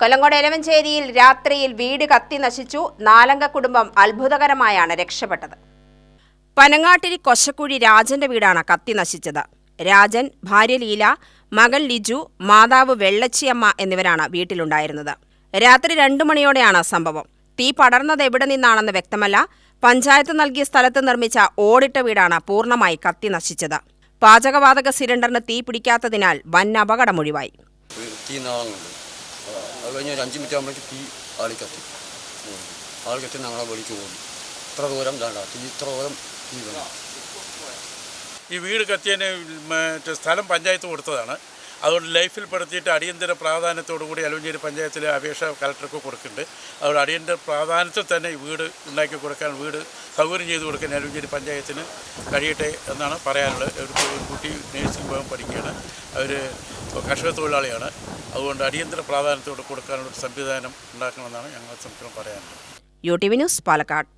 കൊല്ലങ്കോട് എലവഞ്ചേരിയിൽ രാത്രിയിൽ വീട് കത്തി നശിച്ചു. നാലംഗ കുടുംബം അത്ഭുതകരമായാണ് രക്ഷപ്പെട്ടത്. പനങ്ങാട്ടിരി കൊശക്കുഴി രാജന്റെ വീടാണ് കത്തി നശിച്ചത്. രാജൻ ഭാര്യ ലീല മകൻ ലിജു മാതാവ് വെള്ളച്ചിയമ്മ എന്നിവരാണ് വീട്ടിലുണ്ടായിരുന്നത്. രാത്രി രണ്ടു മണിയോടെയാണ് സംഭവം. തീ പടർന്നത് എവിടെ നിന്നാണെന്ന് വ്യക്തമല്ല. പഞ്ചായത്ത് നൽകിയ സ്ഥലത്ത് നിർമ്മിച്ച ഓടിട്ട വീടാണ് പൂർണമായി കത്തി നശിച്ചത്. പാചകവാതക സിലിണ്ടറിന് തീ പിടിക്കാത്തതിനാൽ വൻ അപകടമൊഴിവായി അത് ഒരു അഞ്ച് മിനിറ്റ് ആകുമ്പോഴേക്ക് തീ ആളിക്കത്തി കത്തി. ഉം. ആളി കത്തി ഞങ്ങളെ വിളിക്ക് പോകും ഇത്ര ദൂരം വേണ്ട തീ ഇത്ര ദൂരം തീ വേണം ഈ വീട് കത്തിയതിന് മറ്റേ സ്ഥലം പഞ്ചായത്ത് കൊടുത്തതാണ്. അതുകൊണ്ട് ലൈഫിൽ പെടുത്തിയിട്ട് അടിയന്തര പ്രാധാന്യത്തോടു കൂടി അലുവഞ്ചേരി പഞ്ചായത്തിലെ അപേക്ഷ കലക്ടർക്ക് കൊടുക്കുന്നുണ്ട്. അതുകൊണ്ട് അടിയന്തര പ്രാധാന്യത്തിൽ തന്നെ ഈ വീട് ഉണ്ടാക്കി കൊടുക്കാൻ വീട് സൗകര്യം ചെയ്ത് കൊടുക്കാൻ അലുവഞ്ചേരി പഞ്ചായത്തിന് കഴിയട്ടെ എന്നാണ് പറയാനുള്ളത്. ഒരു കുട്ടി നേഴ്സിംഗ് പോകാൻ പഠിക്കുകയാണ്. അവർ കർഷക തൊഴിലാളിയാണ്. അതുകൊണ്ട് അടിയന്തര പ്രാധാന്യത്തോടെ കൊടുക്കാനുള്ള സംവിധാനം ഉണ്ടാക്കണമെന്നാണ് ഞങ്ങൾ ശ്രമിക്കണം പറയാനുള്ളത്. U T V news Palakkad.